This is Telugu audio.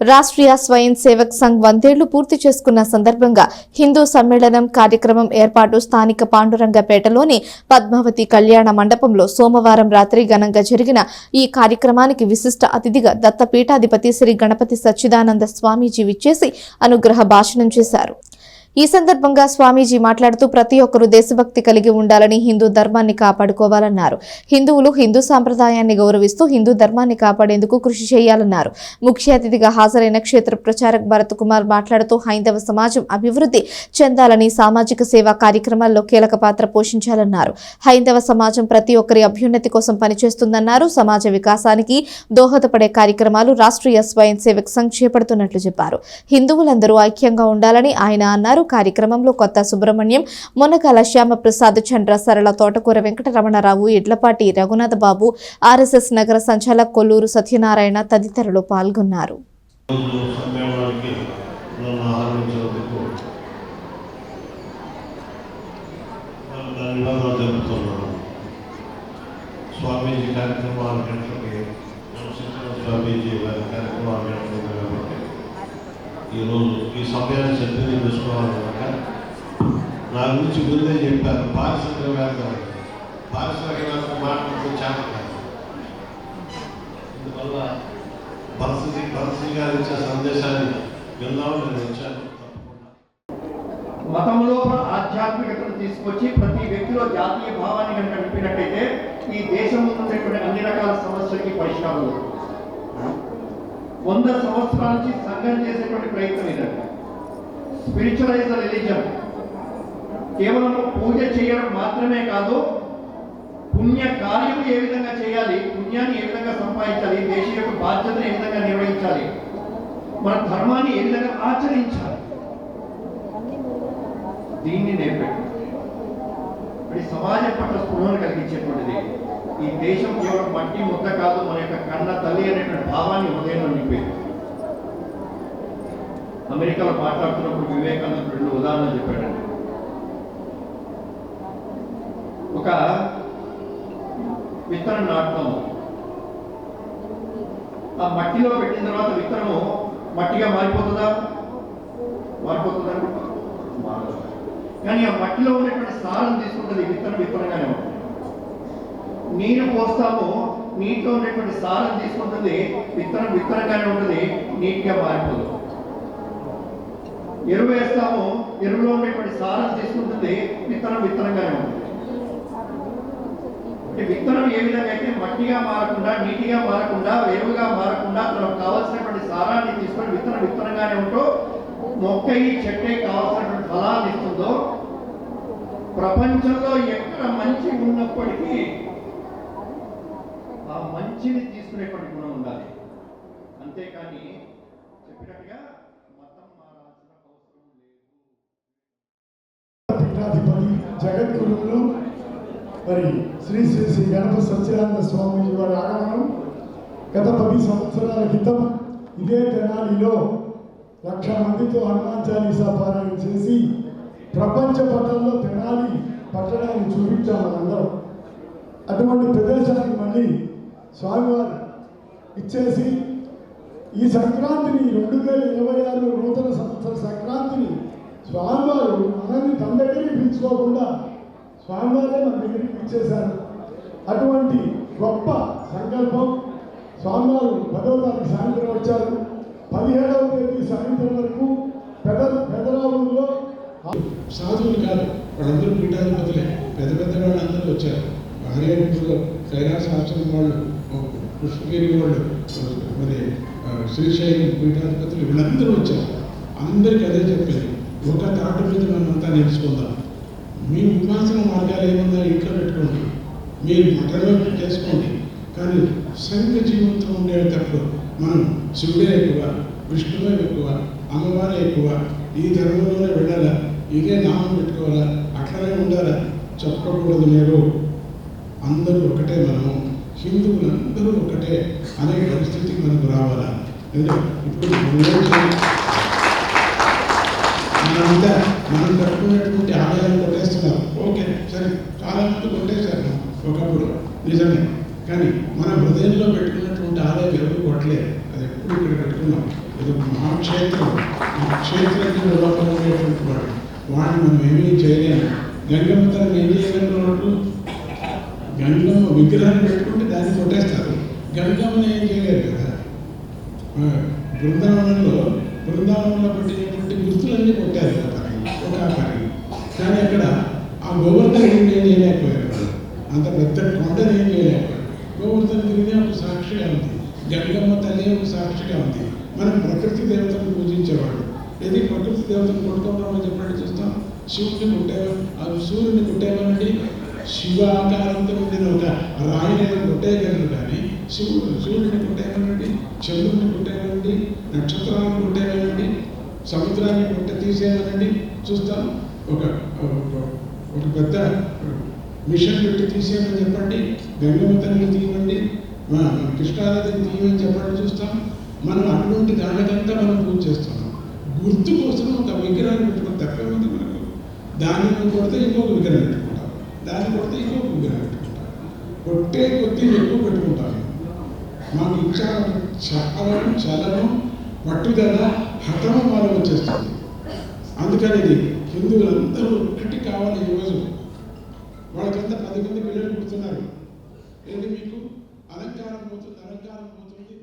రాష్ట్రీయ స్వయం సేవక్ సంఘ్ వందేళ్ళు పూర్తి చేసుకున్న సందర్భంగా హిందూ సమ్మేళనం కార్యక్రమం ఏర్పాటు స్థానిక పాండురంగపేటలోని పద్మావతి కళ్యాణ మండపంలో సోమవారం రాత్రి ఘనంగా జరిగిన ఈ కార్యక్రమానికి విశిష్ట అతిథిగా దత్తపీఠాధిపతి శ్రీ గణపతి సచ్చిదానంద స్వామీజీ విచ్చేసి అనుగ్రహ భాషణం చేశారు. ఈ సందర్భంగా స్వామీజీ మాట్లాడుతూ ప్రతి ఒక్కరూ దేశభక్తి కలిగి ఉండాలని హిందూ ధర్మాన్ని కాపాడుకోవాలన్నారు. హిందువులు హిందూ సాంప్రదాయాన్ని గౌరవిస్తూ హిందూ ధర్మాన్ని కాపాడేందుకు కృషి చేయాలన్నారు. ముఖ్య అతిథిగా హాజరైన క్షేత్ర ప్రచారక్ భరత్ కుమార్ మాట్లాడుతూ హైందవ సమాజం అభివృద్ధి చెందాలని సామాజిక సేవా కార్యక్రమాల్లో కీలక పాత్ర పోషించాలన్నారు. హైందవ సమాజం ప్రతి ఒక్కరి అభ్యున్నతి కోసం పనిచేస్తుందన్నారు. సమాజ వికాసానికి దోహదపడే కార్యక్రమాలు రాష్ట్రీయ స్వయం సేవక్ సంఘ్ చేపడుతున్నట్లు చెప్పారు. హిందువులందరూ ఐక్యంగా ఉండాలని ఆయన అన్నారు. కార్యక్రమంలో కొత్త సుబ్రహ్మణ్యం మునగాల శ్యామప్రసాద్ చంద్ర సరళ తోటకూర వెంకటరమణరావు ఇడ్లపాటి రఘునాథ బాబు ఆర్ఎస్ఎస్ నగర సంచాలక్ కొల్లూరు సత్యనారాయణ తదితరులు పాల్గొన్నారు. స్వామీజీ కార్యక్రమాలు స్వామీజీ కార్యక్రమాలు కాబట్టి ఈరోజు ఈ సమయాన్ని సద్వినియోగం చేసుకోవాలన్నమాట నా గురించి ముందే చెప్పారు పారిశ్రామికవేత్త పారిశ్రామికవేత్త మాట్లాడుతూ చాలా కాదు. అందువల్ల భరతజీ భరతజీ గారు ఇచ్చే సందేశాన్ని విన్నాము నేను వచ్చాను తప్పకుండా. మతంలో ఆధ్యాత్మికతను తీసుకొచ్చి ప్రతి వ్యక్తిలో జాతీయ భావాన్ని కనుక నింపినట్టయితే ఈ దేశంలో ఉన్నటువంటి అన్ని రకాల సమస్యలకి పరిష్కారం దొరుకుతుంది. వంద సంవత్సరాల నుంచి సంఘం చేసేటువంటి ప్రయత్నం ఇదండి స్పిరిచువలైజ్ రిలీజన్ కేవలం పూజ చేయడం మాత్రమే కాదు పుణ్య కార్యం ఏ విధంగా చేయాలి పుణ్యాన్ని ఏ విధంగా సంపాదించాలి దేశం యొక్క బాధ్యతను ఏ విధంగా నిర్వహించాలి మన ధర్మాన్ని ఏ విధంగా ఆచరించాలి. దీన్ని నేర్పెట్టు. మరి సమాజం పట్ల స్పృహను కలిగించేటువంటిది. ఈ దేశం కేవలం మట్టి ముద్ద కాదు మన యొక్క కన్న తల్లి అనేటువంటి భావాన్ని హృదయంలో అమెరికాలో మాట్లాడుతున్నప్పుడు వివేకానంద రెండు ఉదాహరణలు చెప్పాడండి. ఒక విత్తనం నాటుతాము. ఆ మట్టిలో పెట్టిన తర్వాత విత్తనం మట్టిగా మారిపోతుందా? మారిపోతుందా మారదు. కానీ ఆ మట్టిలో ఉన్నటువంటి సారం తీసుకుంటుంది విత్తనం విత్తనంగానే ఉంటుంది. నీరు పోస్తాము నీటిలో ఉన్నటువంటి సారం తీసుకుంటుంది విత్తనం విత్తనంగానే ఉంటుంది నీట్గా మారిపోతుంది ఎరువు వేస్తాము ఎరువులో ఉన్నటువంటి సారం తీసుకుంటుంది విత్తనం విత్తనంగానే ఉంటుంది. విత్తనం ఏ విధంగా అయితే మట్టిగా మారకుండా నీటిగా మారకుండా ఎరువుగా మారకుండా మనకు కావాల్సినటువంటి సారాన్ని తీసుకొని విత్తనం విత్తనంగానే ఉంటూ మొక్కయి చెట్టే కావాల్సినటువంటి ఫలాన్ని ఇస్తుందో ప్రపంచంలో ఎక్కడ మంచి ఉన్నప్పటికీ ఆ మంచిని తీసుకునేటువంటి గుణం ఉండాలి. అంతేకాని చెప్పినట్టుగా జగద్గురువులు మరి శ్రీ శ్రీ శ్రీ గణపతి సత్యానంద స్వామి వారి ఆగమనం గత పది సంవత్సరాల క్రితం ఇదే తెనాలిలో లక్ష మందితో హనుమాన్ చాలీసా పారాయణ చేసి ప్రపంచ పటంలో తెనాలి పట్టణాన్ని చూపించాం మనందరం. అటువంటి ప్రదేశానికి మళ్ళీ స్వామివారు ఇచ్చేసి ఈ సంక్రాంతిని రెండు వేల ఇరవై ఆరు నూతన సంవత్సర సంక్రాంతిని స్వామివారు మనల్ని తన దగ్గరికి పిలుచుకోకుండా స్వామివారే మన దగ్గరికి ఇచ్చేశారు. అటువంటి గొప్ప సంకల్పం స్వామివారు పదవ తారీఖు సాయంత్రం వచ్చారు. పదిహేడవ తేదీ సాయంత్రం వరకు పెద పెదరావులో సాధువులు కాదు వాళ్ళందరూ పీఠాధిపతులే. పెద్ద పెద్ద వాళ్ళందరూ వచ్చారు. ఆర్యపులో కైలాస ఆశ్రమం వాళ్ళు కృష్ణగిరి వాళ్ళు మరి శ్రీశైలి శ్రీశైలం పీఠాధిపతులు వీళ్ళందరూ వచ్చారు. అందరికీ అదే చెప్పేది. ఒక తాట మీద మనమంతా నేర్చుకుందాం. మీ ఉపాసన మార్గాలు ఏముందో ఇంట్లో పెట్టుకోండి. మీరు మఠంలో చేసుకోండి కానీ సంఘ జీవితం ఉండేటప్పుడు మనం శివుడే ఎక్కువ విష్ణువే ఎక్కువ అమ్మవారే ఎక్కువ. ఈ ధర్మంలోనే వెళ్ళాలా? ఇదే నామం పెట్టుకోవాలా? అట్లనే ఉండాలా? చెప్పకూడదు మీరు. అందరూ ఒకటే మనం హిందువులందరూ ఒకటే అనే పరిస్థితికి మనకు రావాలా? ఎందుకంటే ఇప్పుడు మనంతా మనం కట్టుకున్నటువంటి ఆలయాలు కొట్టేస్తున్నారు కొట్టేశారు ఒకప్పుడు. నిజమే. కానీ మన హృదయంలో పెట్టుకున్నటువంటి ఆలయం ఎవరు కొట్టలేదు. అది ఎప్పుడు ఇక్కడ పెట్టుకున్నాం. ఇది మహాక్షేత్రం. ఈ లోపల ఉండేటువంటి వాడు. వాడిని మనం ఏమీ చేయలేము. గంగమ్మ తనని ఏం చేయగలిగిన గంగమ్మ విగ్రహాన్ని పెట్టుకుంటే దాన్ని కొట్టేస్తారు. గంగమ్మని ఏం చేయలేరు కదా. ఆ, బృందావనంలో బృందావనంలో పెట్టినటువంటి గుర్తులన్నీ కొట్టారు ఒక ఒక కానీ అక్కడ ఆ గోవర్ధన ఏం చేయలేకపోయారు అంత పెద్ద కొండని ఏం చేయలేకపోయారు గోవర్ధన గిరిని ఒక సాక్షిగా ఉంది. గంగమ్మ తల్లి ఒక సాక్షిగా ఉంది. మనం ప్రకృతి దేవతను పూజించేవాడు ఏది? ప్రకృతి దేవతను కొట్టుకుంటామని చెప్పండి చూస్తాం. శివుడిని కొట్టేవా? ఆ సూర్యుని కొట్టేవానండి శివ ఆకారంతో ఉండిన ఒక రాయిని కొట్టేయగలరు కానీ శివుడు సూర్యుడిని కొట్టేయమనండి చంద్రుడిని కొట్టేయమనండి నక్షత్రాలను కొట్టేయమనండి సముద్రాన్ని కొట్ట తీసేయమనండి చూస్తాం ఒక ఒక- పెద్ద మిషన్ పెట్టి తీసేయమని చెప్పండి గంగమ్మ తల్లిని తీయమండి మా కృష్ణానదిని తీయమని చెప్పండి చూస్తాం. మనం అటువంటి దానికంతా మనం పూజ చేస్తున్నాం గుర్తు కోసం ఒక విగ్రహాన్ని పెట్టుకుని తప్పే ఉంది మనకు. దాన్ని కొడితే ఇంకొక విగ్రహం పెట్టుకుంటాం. దాన్ని కొడితే ఇంకొక విగ్రహం పెట్టుకుంటాం. కొట్టే కొద్దీ ఎక్కువ పెట్టుకుంటాం. మాకు ఇంకా చపలం చలనం పట్టుదల హఠం వాళ్ళు వచ్చేస్తుంది. అందుకని ఇది హిందువులందరూ ఒక్కటి కావాలి ఈరోజు వాళ్ళకంతా పది మంది పిల్లలు పుడుతున్నారు. ఏది మీకు? అలంకారం పోతుంది అలంకారం పోతుంది.